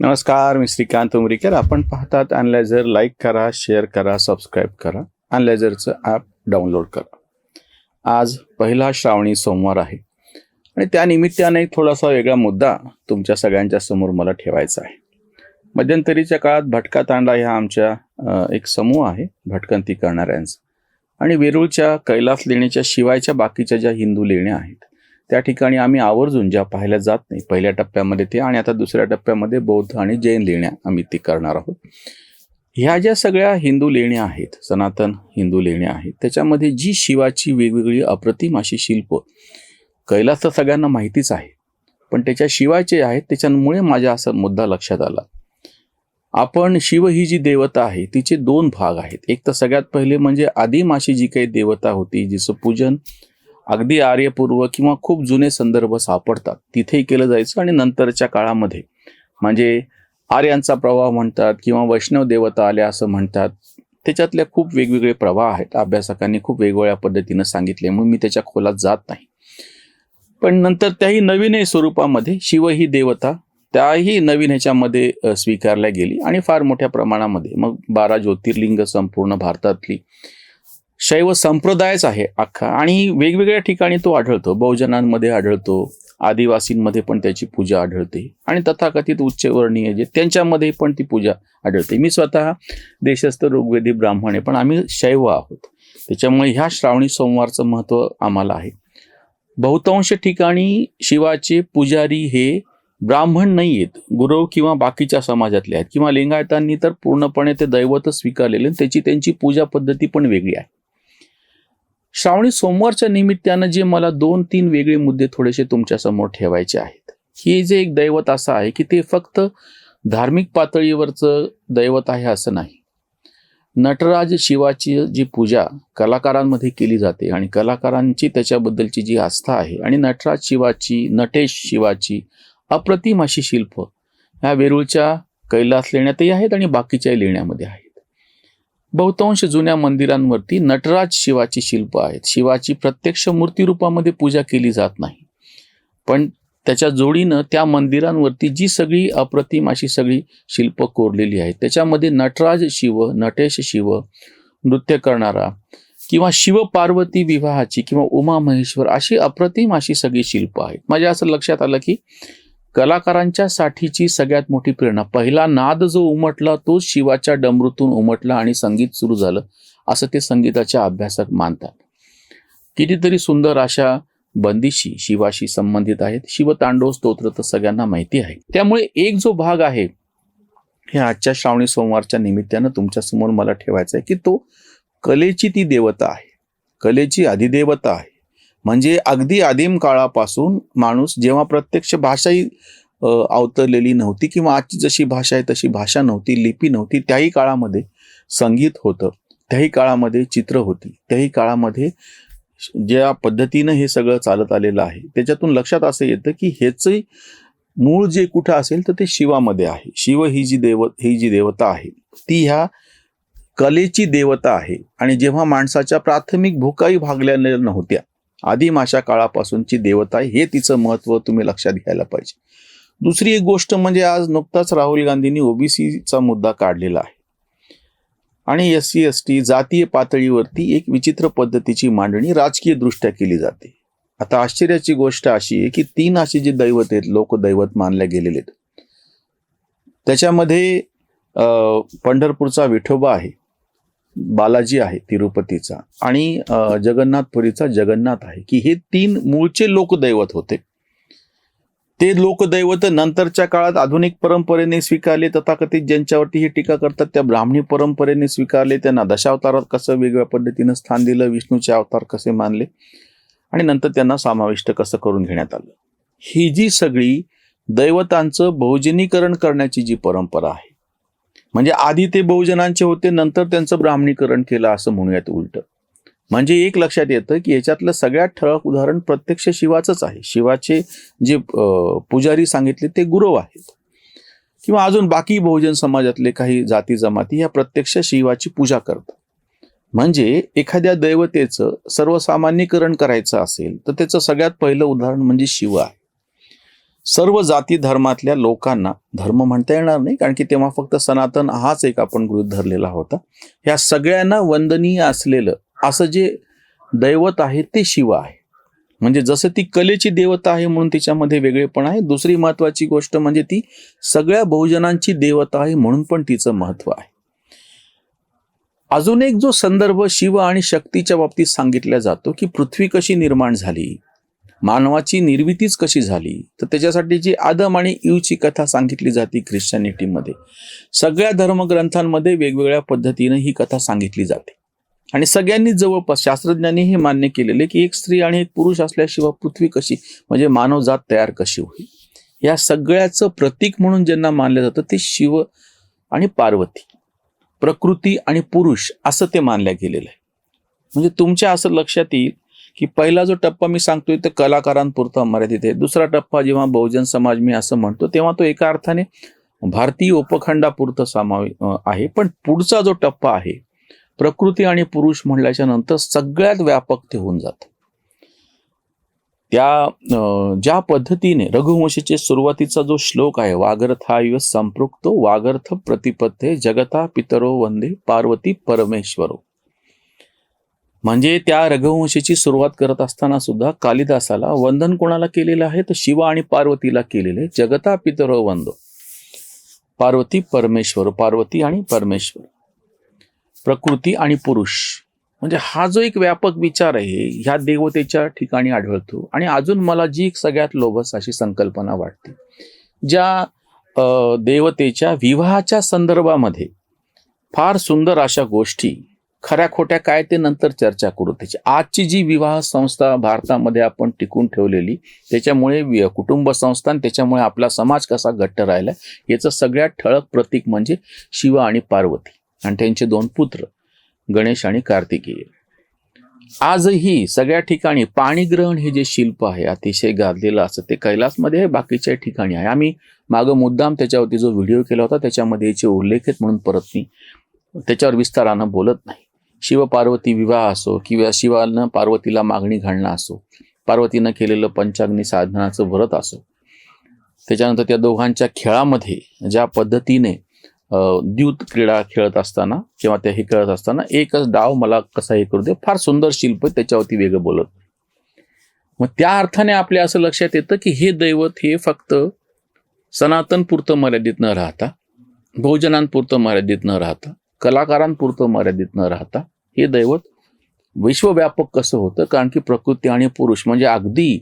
नमस्कार मी श्रीकांत उमरीकर. आपण पाहतात अनलायझर लाईक करा शेअर करा सबस्क्राईब करा. अनलायझरचं ॲप डाउनलोड करा. आज पहिला श्रावणी सोमवार आहे. आणि त्या निमित्ताने एक थोडासा वेगळा मुद्दा तुमच्या सगळ्यांच्या समोर मला ठेवायचा आहे. मध्यंतरीच्या काळात भटका तांडा ह्या आमच्या एक समूह आहे भटकंती करणाऱ्यांचा. आणि वेरूळच्या कैलास लेणीच्या शिवायच्या बाकीच्या ज्या हिंदू लेण्या आहेत त्या ठिकाणी आम्ही आवर्जून ज्या पाहिल्या जात नाही पहिल्या टप्प्यामध्ये ते आणि आता दुसऱ्या टप्प्यामध्ये बौद्ध आणि जैन लेण्या आम्ही ती करणार आहोत. ह्या ज्या सगळ्या हिंदू लेण्या आहेत सनातन हिंदू लेण्या आहेत त्याच्यामध्ये जी शिवाची वेगवेगळी अप्रतिम अशी शिल्प कैलास तर सगळ्यांना माहितीच आहे पण त्याच्या शिवाचे आहेत त्याच्यामुळे माझ्या असा मुद्दा लक्षात आला. आपण शिव ही जी देवता आहे तिचे दोन भाग आहेत. एक तर सगळ्यात पहिले म्हणजे आदिम अशी जी काही देवता होती जिचं पूजन अगदी आर्यपूर्व किंवा खूप जुने संदर्भ सापडतात. तिथेही केलं जायचं आणि नंतरच्या काळामध्ये. म्हणजे आर्यांचा प्रवाह म्हणतात किंवा वैष्णव देवता आल्या असं म्हणतात. त्याच्यातल्या खूप वेगवेगळे प्रवाह आहेत. अभ्यासकांनी खूप वेगवेगळ्या पद्धतीनं सांगितले. म्हणून मी त्याच्या खोलात जात नाही. पण नंतर त्याही नवीन स्वरूपामध्ये शिव ही देवता त्याही नवीन ह्याच्यामध्ये स्वीकारल्या गेली आणि फार मोठ्या प्रमाणामध्ये. मग बारा ज्योतिर्लिंग संपूर्ण भारतातली. शैव संप्रदायच आहे अख्खा. आणि वेगवेगळ्या ठिकाणी तो आढळतो. बहुजनांमध्ये आढळतो. आदिवासींमध्ये पण त्याची पूजा आढळते. आणि तथाकथित उच्चवर्णीय जे त्यांच्यामध्ये पण ती पूजा आढळते. मी स्वतः देशस्थ ऋग्वेदी ब्राह्मण आहे पण आम्ही शैव आहोत. त्याच्यामुळे ह्या श्रावणी सोमवारचं महत्त्व आम्हाला आहे. बहुतांश ठिकाणी शिवाचे पुजारी हे ब्राह्मण नाही आहेत गुरव किंवा बाकीच्या समाजातले आहेत. किंवा लिंगायतांनी तर पूर्णपणे ते दैवत स्वीकारलेले त्याची त्यांची पूजा पद्धती पण वेगळी आहे. श्रावणी सोमवारच्या निमित्तानं जे मला दोन तीन वेगळे मुद्दे थोडेसे तुमच्यासमोर ठेवायचे आहेत. हे जे एक दैवत असं आहे की ते फक्त धार्मिक पातळीवरचं दैवत आहे असं नाही. नटराज शिवाची जी पूजा कलाकारांमध्ये केली जाते आणि कलाकारांची त्याच्याबद्दलची जी आस्था आहे आणि नटराज शिवाची नटेश शिवाची अप्रतिम अशी शिल्प ह्या वेरूळच्या कैलास लेण्यातही आहेत आणि बाकीच्याही लेण्यामध्ये आहेत. बहुतांश जुन्या मंदिरांवरती नटराज शिवाची शिल्प आहेत. शिवाची प्रत्यक्ष मूर्ती रूपामध्ये पूजा केली जात नाही. पण त्याच्या जोडीनं त्या मंदिरांवरती जी सगळी अप्रतिम अशी सगळी शिल्प कोरलेली आहेत. त्याच्यामध्ये नटराज शिव नटेश शिव नृत्य करणारा किंवा शिव पार्वती विवाहाची किंवा उमा महेश्वर अशी अप्रतिम अशी सगळी शिल्प आहेत. माझ्या असं लक्षात आलं की कलाकारांच्या साठीची सगळ्यात मोठी प्रेरणा. पहिला नाद जो उमटला तो शिवाच्या डमरूतून उमटला आणि संगीत सुरू झालं असं ते संगीताचे अभ्यासक मानतात. कितीतरी सुंदर अशा बंदिशी शिवाशी संबंधित आहेत. शिवतांडव स्तोत्र तर सगळ्यांना माहिती आहे. त्यामुळे एक जो भाग आहे हे आजच्या श्रावणी सोमवारच्या निमित्तानं तुमच्यासमोर मला ठेवायचा आहे की तो कलेची ती देवता आहे. कलेची अधिदेवता आहे. म्हणजे अगदी आदिम काळापासून माणूस जेव्हा प्रत्यक्ष भाषाही अवतरलेली नव्हती किंवा आजची जशी भाषा आहे तशी भाषा नव्हती लिपी नव्हती त्याही काळामध्ये संगीत होतं त्याही काळामध्ये चित्र होती त्याही काळामध्ये ज्या पद्धतीनं हे सगळं चालत आलेलं आहे त्याच्यातून लक्षात असं येतं की हेच मूळ जे कुठं असेल तर ते शिवामध्ये आहे. शिव ही जी देव ही जी देवता आहे ती ह्या कलेची देवता आहे. आणि जेव्हा माणसाच्या प्राथमिक भूकाही भागल्या नव्हत्या आदिम अशा काळापासूनची देवता आहे हे तिचं महत्त्व तुम्ही लक्षात घ्यायला पाहिजे. दुसरी एक गोष्ट म्हणजे आज नुकताच राहुल गांधींनी ओबीसीचा मुद्दा काढलेला आहे. आणि एस सी एस टी जातीय पातळीवरती एक विचित्र पद्धतीची मांडणी राजकीय दृष्ट्या केली जाते. आता आश्चर्याची गोष्ट अशी आहे की तीन अशी जी दैवत आहेत लोकदैवत मानले गेलेले आहेत. त्याच्यामध्ये अं, पंढरपूरचा विठोबा आहे बालाजी आहे तिरुपतीचा. आणि जगन्नाथपुरीचा जगन्नाथ आहे. की हे तीन मूळचे लोकदैवत होते. ते लोकदैवत नंतरच्या काळात आधुनिक परंपरेने स्वीकारले तथाकथित ज्यांच्यावरती ही टीका करतात त्या ब्राह्मणी परंपरेने स्वीकारले त्यांना दशावतारात कसं वेगळ्या पद्धतीनं स्थान दिलं विष्णूचे अवतार कसे मानले आणि नंतर त्यांना समाविष्ट कसं करून घेण्यात आलं. ही जी सगळी दैवतांचं भौजनीकरण करण्याची जी परंपरा आहे म्हणजे आधी ते बहुजनांचे होते नंतर त्यांचं ब्राह्मणीकरण केलं असं म्हणूयात उलट. म्हणजे एक लक्षात येतं की याच्यातलं सगळ्यात ठळक उदाहरण प्रत्यक्ष शिवाचंच आहे. शिवाचे जे पुजारी सांगितले ते गुरव आहेत. किंवा अजून बाकी बहुजन समाजातले काही जाती जमाती ह्या प्रत्यक्ष शिवाची पूजा करतात. म्हणजे एखाद्या दैवतेचं सर्वसामान्यीकरण करायचं असेल तर त्याचं सगळ्यात पहिलं उदाहरण म्हणजे शिव आहे. सर्व जाती धर्मातल्या लोकांना धर्म म्हणता येणार नाही कारण की तेव्हा फक्त सनातन हाच एक आपण गृहित धरलेला होता. ह्या सगळ्यांना वंदनीय असलेलं असं जे दैवत आहे ते शिव आहे. म्हणजे जसं ती कलेची देवता आहे म्हणून तिच्यामध्ये वेगळेपण आहे दुसरी महत्वाची गोष्ट म्हणजे ती सगळ्या बहुजनांची देवता आहे म्हणून पण तिचं महत्त्व आहे. अजून एक जो संदर्भ शिव आणि शक्तीच्या बाबतीत सांगितला जातो की पृथ्वी कशी निर्माण झाली? मानवाची निर्मितीच कशी झाली तर त्याच्यासाठी जी आदम आणि इवची कथा सांगितली जाते ख्रिश्चॅनिटीमध्ये सगळ्या धर्मग्रंथांमध्ये वेगवेगळ्या पद्धतीने ही कथा सांगितली जाते. आणि सगळ्यांनी जवळपास शास्त्रज्ञांनी हे मान्य केलेले की एक स्त्री आणि एक पुरुष असल्याशिवाय पृथ्वी कशी म्हणजे मानवजात तयार कशी होईल? या सगळ्याचं प्रतीक म्हणून ज्यांना मानलं जातं ते शिव आणि पार्वती. प्रकृती आणि पुरुष असं ते मानल्या गेलेलं आहे. म्हणजे तुमच्या असं लक्षात येईल की पहिला जो टप्पा मी सांगतोय तो कलाकारांपुरता मर्यादित आहे दुसरा टप्पा जेव्हा बहुजन समाज मी असं म्हणतो तेव्हा तो एका अर्थाने भारतीय उपखंडापुरतं समावे आहे. पण पुढचा जो टप्पा आहे प्रकृती आणि पुरुष म्हणल्याच्या नंतर सगळ्यात व्यापक ते होऊन जात. त्या ज्या पद्धतीने रघुवंशीचे सुरुवातीचा जो श्लोक आहे वागर्था संपृक्तो वागर्थ प्रतिपत्ते जगता पितरो वंदे पार्वती परमेश्वरो. म्हणजे त्या रघुवंशीची सुरुवात करत असताना सुद्धा कालिदासाला वंदन कोणाला केलेलं आहे? तर शिवा आणि पार्वतीला केलेले जगता पितर वंदो. पार्वती परमेश्वर पार्वती आणि परमेश्वर. प्रकृती आणि पुरुष. म्हणजे हा जो एक व्यापक विचार आहे ह्या देवतेच्या ठिकाणी आढळतो. आणि अजून मला जी एक सगळ्यात लोभस अशी संकल्पना वाटते ज्या देवतेच्या विवाहाच्या संदर्भामध्ये फार सुंदर अशा गोष्टी खऱ्या खोट्या काय ते नंतर चर्चा करू. त्याची आजची जी विवाह संस्था भारतामध्ये आपण टिकून ठेवलेली त्याच्यामुळे कुटुंब संस्था आणि त्याच्यामुळे आपला समाज कसा घट्ट राहिला याचं सगळ्यात ठळक प्रतीक म्हणजे शिव आणि पार्वती आणि त्यांचे दोन पुत्र गणेश आणि कार्तिकेय. आजही सगळ्या ठिकाणी पाणीग्रहण हे जे शिल्प आहे अतिशय गाजलेलं असं ते कैलासमध्ये आहे बाकीच्या ठिकाणी आहे. आम्ही मागं मुद्दाम त्याच्यावरती जो व्हिडिओ केला होता त्याच्यामध्ये याचे उल्लेख आहेत म्हणून परत मी त्याच्यावर विस्तारानं बोलत नाही. शिवपार्वती विवाह असो किंवा शिवानं पार्वतीला मागणी घालणं असो पार्वतीनं केलेलं पंचाग्नी साधनाचं व्रत असो. त्याच्यानंतर त्या दोघांच्या खेळामध्ये ज्या पद्धतीने द्यूत क्रीडा खेळत असताना किंवा त्या हे खेळत असताना एकच डाव मला कसा हे करू दे फार सुंदर शिल्प त्याच्यावरती वेगळं बोलत. मग त्या अर्थाने आपल्या असं लक्षात येतं की हे दैवत हे फक्त सनातन पुरतं मर्यादित न राहता बहुजनांपुरतं मर्यादित न राहता कलाकारांपुरतं मर्यादित न राहता हे दैवत विश्वव्यापक कसं होतं? कारण की प्रकृती आणि पुरुष म्हणजे अगदी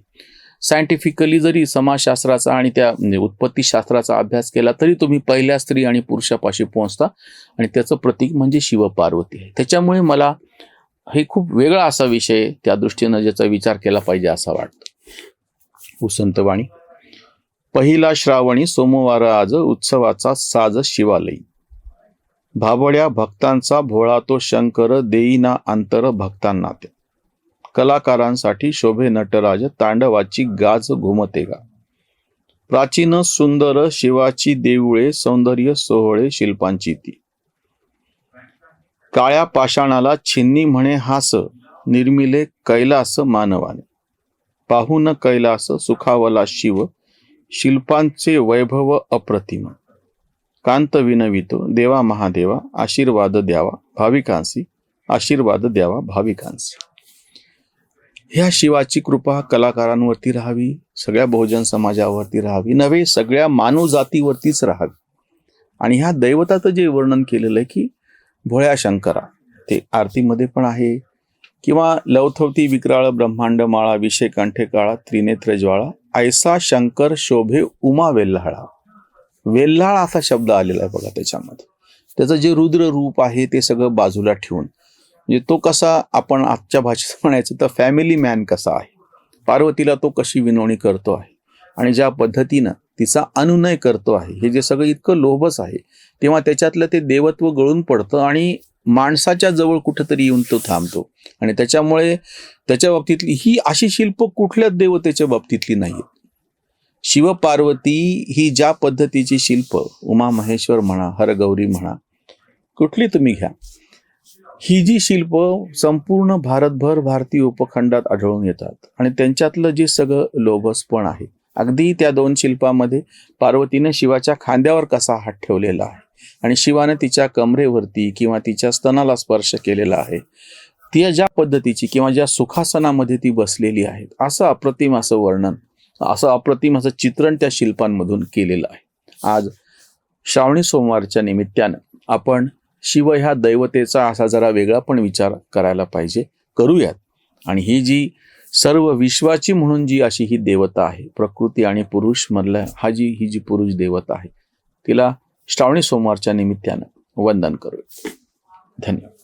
सायंटिफिकली जरी समाजशास्त्राचा आणि त्या म्हणजे उत्पत्तीशास्त्राचा अभ्यास केला तरी तुम्ही पहिल्या स्त्री आणि पुरुषापाशी पोहोचता आणि त्याचं प्रतीक म्हणजे शिव पार्वती आहे. त्याच्यामुळे मला हे खूप वेगळा असा विषय त्या दृष्टीनं ज्याचा विचार केला पाहिजे असा वाटतं. उसंतवाणी पहिला श्रावणी सोमवार आज उत्सवाचा साज शिवालयी. भाबड्या भक्तांचा भोळा तो शंकर देईना अंतर भक्तांना ते. कलाकारांसाठी शोभे नटराज तांडवाची गाज घुमते गा. प्राचीन सुंदर शिवाची देऊळे सौंदर्य सोहळे शिल्पांची ती. काळ्या पाषाणाला छिन्नी म्हणे हास निर्मिले कैलास मानवाने. पाहून कैलास सुखावला शिव शिल्पांचे वैभव अप्रतिम. कांत विनवितो देवा महादेवा आशीर्वाद द्यावा भाविकांसी आशीर्वाद द्यावा भाविकांसी. ह्या शिवाची कृपा कलाकारांवरती राहावी सगळ्या बहुजन समाजावरती राहावी नव्हे सगळ्या मानव जातीवरतीच राहावी. आणि ह्या दैवताचं जे वर्णन केलेलं आहे की भोळ्या शंकरा ते आरतीमध्ये पण आहे किंवा लवथवती विक्राळ ब्रह्मांड माळा विषय कंठे काळा त्रिनेत्र ज्वाळा ऐसा शंकर शोभे उमा वेल्हाळा. वेल्हाळ असा शब्द आलेला आहे बघा त्याच्यामध्ये. त्याचं जे रुद्र रूप आहे ते सगळं बाजूला ठेवून म्हणजे तो कसा आपण आजच्या भाषेत म्हणायचं तर फॅमिली मॅन कसा आहे. पार्वतीला तो कशी विनवणी करतो आहे आणि ज्या पद्धतीनं तिचा अनुनय करतो आहे हे जे सगळं इतकं लोभस आहे तेव्हा त्याच्यातलं ते देवत्व गळून पडतं आणि माणसाच्या जवळ कुठंतरी येऊन तो थांबतो. आणि त्याच्यामुळे त्याच्या बाबतीतली ही अशी शिल्प कुठल्याच देवतेच्या बाबतीतली नाहीत शिवपार्वती ही ज्या पद्धतीची शिल्प उमा महेश्वर म्हणा हरगौरी म्हणा कुठली तुम्ही घ्या. ही जी शिल्प संपूर्ण भारतभर भारतीय उपखंडात आढळून येतात आणि त्यांच्यातलं जे सगळं लोभसपण आहे अगदी त्या दोन शिल्पामध्ये पार्वतीने शिवाच्या खांद्यावर कसा हात ठेवलेला आहे आणि शिवाने तिच्या कमरेवरती किंवा तिच्या स्तनाला स्पर्श केलेला आहे ती ज्या पद्धतीची किंवा ज्या सुखासनामध्ये ती बसलेली आहेत असं अप्रतिम असं वर्णन असं अप्रतिम असं चित्रण त्या शिल्पांमधून केलेलं आहे. आज श्रावणी सोमवारच्या निमित्तानं आपण शिव ह्या दैवतेचा असा जरा वेगळा पण विचार करायला पाहिजे. करूयात. आणि ही जी सर्व विश्वाची म्हणून जी अशी ही देवता आहे प्रकृती आणि पुरुष मधला हा जी ही जी पुरुष देवता आहे तिला श्रावणी सोमवारच्या निमित्तानं वंदन करूया धन्यवाद.